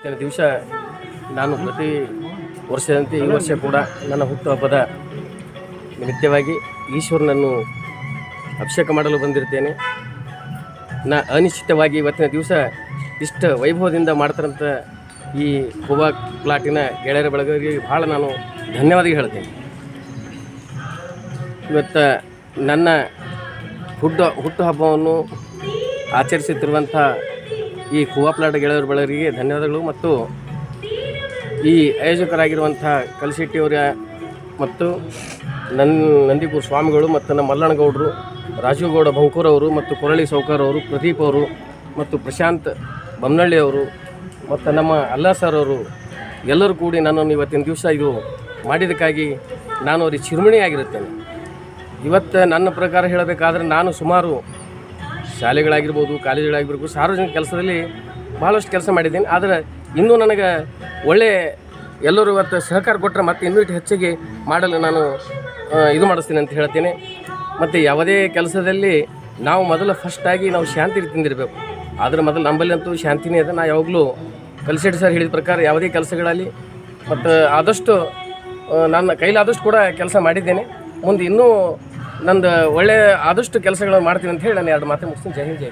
ಇವತ್ತಿನ ದಿವಸ ನಾನು ಪ್ರತಿ ವರ್ಷದಂತೆ ಈ ವರ್ಷ ಕೂಡ ನನ್ನ ಹುಟ್ಟುಹಬ್ಬದ ನಿಮಿತ್ತವಾಗಿ ಈಶ್ವರನನ್ನು ಅಭಿಷೇಕ ಮಾಡಲು ಬಂದಿರ್ತೇನೆ ನಾ ಅನಿಶ್ಚಿತವಾಗಿ ಇವತ್ತಿನ ದಿವಸ ಇಷ್ಟ ವೈಭವದಿಂದ ಮಾಡ್ತಾರಂಥ ಈ ಹೂವ ಪ್ಲಾಟಿನ ಗೆಳೆಯರ ಬಳಗರಿಗೆ ಭಾಳ ನಾನು ಧನ್ಯವಾದ ಹೇಳ್ತೇನೆ. ಇವತ್ತು ನನ್ನ ಹುಟ್ಟು ಹುಟ್ಟುಹಬ್ಬವನ್ನು ಆಚರಿಸುತ್ತಿರುವಂಥ ಈ ಕುವಾಪ್ಲಾಟ ಪ್ಲಾಟ್ ಗೆಳೆಯರ ಬಳಗರಿಗೆ ಧನ್ಯವಾದಗಳು ಮತ್ತು ಈ ಆಯೋಜಕರಾಗಿರುವಂಥ ಕಲಶೆಟ್ಟಿಯವರ ಮತ್ತು ನನ್ನ ನಂದಿಪುರ ಸ್ವಾಮಿಗಳು ಮತ್ತು ನಮ್ಮ ಮಲ್ಲಣ್ಣಗೌಡರು ರಾಜೀವ್ಗೌಡ ಬಂಕೂರವರು ಮತ್ತು ಕೊರಳಿ ಸೌಕರ್ ಅವರು, ಪ್ರದೀಪ್ ಅವರು ಮತ್ತು ಪ್ರಶಾಂತ್ ಬಮ್ನಳ್ಳಿಯವರು ಮತ್ತು ನಮ್ಮ ಅಲ್ಲಾ ಸರ್ ಅವರು, ಎಲ್ಲರೂ ಕೂಡಿ ನನ್ನನ್ನು ಇವತ್ತಿನ ದಿವಸ ಇದು ಮಾಡಿದ್ದಕ್ಕಾಗಿ ನಾನು ಅವ್ರಿಗೆ ಚಿರುಮಣಿಯಾಗಿರುತ್ತೇನೆ ಇವತ್ತು ನನ್ನ ಪ್ರಕಾರ ಹೇಳಬೇಕಾದ್ರೆ ನಾನು ಸುಮಾರು ಶಾಲೆಗಳಾಗಿರ್ಬೋದು, ಕಾಲೇಜುಗಳಾಗಿರ್ಬೋದು, ಸಾರ್ವಜನಿಕ ಕೆಲಸದಲ್ಲಿ ಭಾಳಷ್ಟು ಕೆಲಸ ಮಾಡಿದ್ದೀನಿ. ಆದರೆ ಇನ್ನೂ ನನಗೆ ಒಳ್ಳೆ ಎಲ್ಲರೂ ಇವತ್ತು ಸಹಕಾರ ಕೊಟ್ಟರೆ ಮತ್ತೆ ಇನ್ನೂ ಹೆಚ್ಚಿಗೆ ಮಾಡಲು ನಾನು ಇದು ಮಾಡಿಸ್ತೀನಿ ಅಂತ ಹೇಳ್ತೀನಿ. ಮತ್ತು ಯಾವುದೇ ಕೆಲಸದಲ್ಲಿ ನಾವು ಮೊದಲು ಫಸ್ಟಾಗಿ ನಾವು ಶಾಂತಿ ತಿಂದಿರಬೇಕು. ಆದರೆ ಮೊದಲು ನಂಬಲ್ಲಿ ಅಂತೂ ಶಾಂತಿನೇ ಇದೆ. ನಾ ಯಾವಾಗಲೂ ಕಲಿಸೆಟ್ ಸರ್ ಹೇಳಿದ ಪ್ರಕಾರ ಯಾವುದೇ ಕೆಲಸಗಳಲ್ಲಿ ಮತ್ತು ಆದಷ್ಟು ನನ್ನ ಕೈಲಾದಷ್ಟು ಕೂಡ ಕೆಲಸ ಮಾಡಿದ್ದೇನೆ. ಮುಂದೆ ಇನ್ನೂ ನಂದು ಒಳ್ಳೆಯ ಆದಷ್ಟು ಕೆಲಸಗಳನ್ನು ಮಾಡ್ತೀನಿ ಅಂತ ಹೇಳಿ ನಾನು ಎರಡು ಮಾತು ಮುಗಿಸ್ತೀನಿ ಜೈ ಹಿಂದ್ ಜೈ.